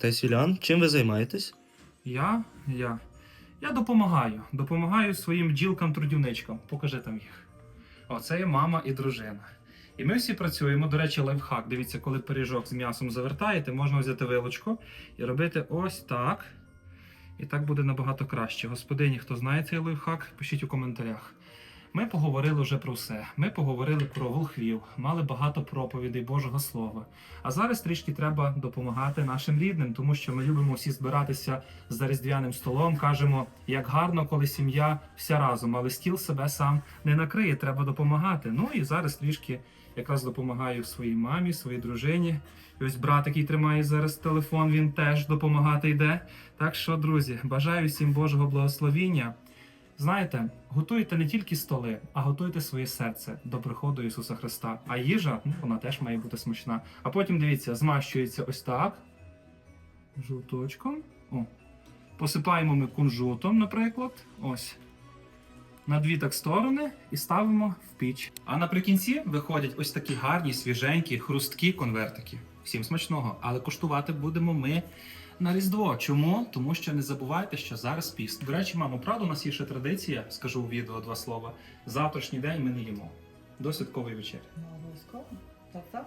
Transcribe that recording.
Отець Юліан, чим ви займаєтесь? Я? Я. Я допомагаю. Допомагаю своїм бджілкам-трудівничкам. Покажи там їх. Оце є мама і дружина. І ми всі працюємо. До речі, лайфхак. Дивіться, коли пиріжок з м'ясом завертаєте, можна взяти вилочку і робити ось так. І так буде набагато краще. Господині, хто знає цей лайфхак, пишіть у коментарях. Ми поговорили вже про все. Ми поговорили про волхвів, мали багато проповідей Божого Слова. А зараз трішки треба допомагати нашим рідним, тому що ми любимо всі збиратися за різдвяним столом. Кажемо, як гарно, коли сім'я вся разом, але стіл себе сам не накриє, треба допомагати. Ну і зараз трішки якраз допомагаю своїй мамі, своїй дружині. І ось брат, який тримає зараз телефон, він теж допомагати йде. Так що, друзі, бажаю всім Божого благословіння. Знаєте, готуйте не тільки столи, а готуйте своє серце до приходу Ісуса Христа. А їжа, ну, вона теж має бути смачна. А потім дивіться, змащується ось так. Жовточком. О. Посипаємо ми кунжутом, наприклад. Ось. На дві так сторони і ставимо в піч. А наприкінці виходять ось такі гарні, свіженькі, хрусткі конвертики. Всім смачного, але коштувати будемо ми на Різдво. Чому? Тому що не забувайте, що зараз піст. До речі, мамо, правда, у нас є ще традиція, скажу у відео два слова. Завтрашній день ми не їмо. До святкової вечері. Ну, обов'язково. Так, так.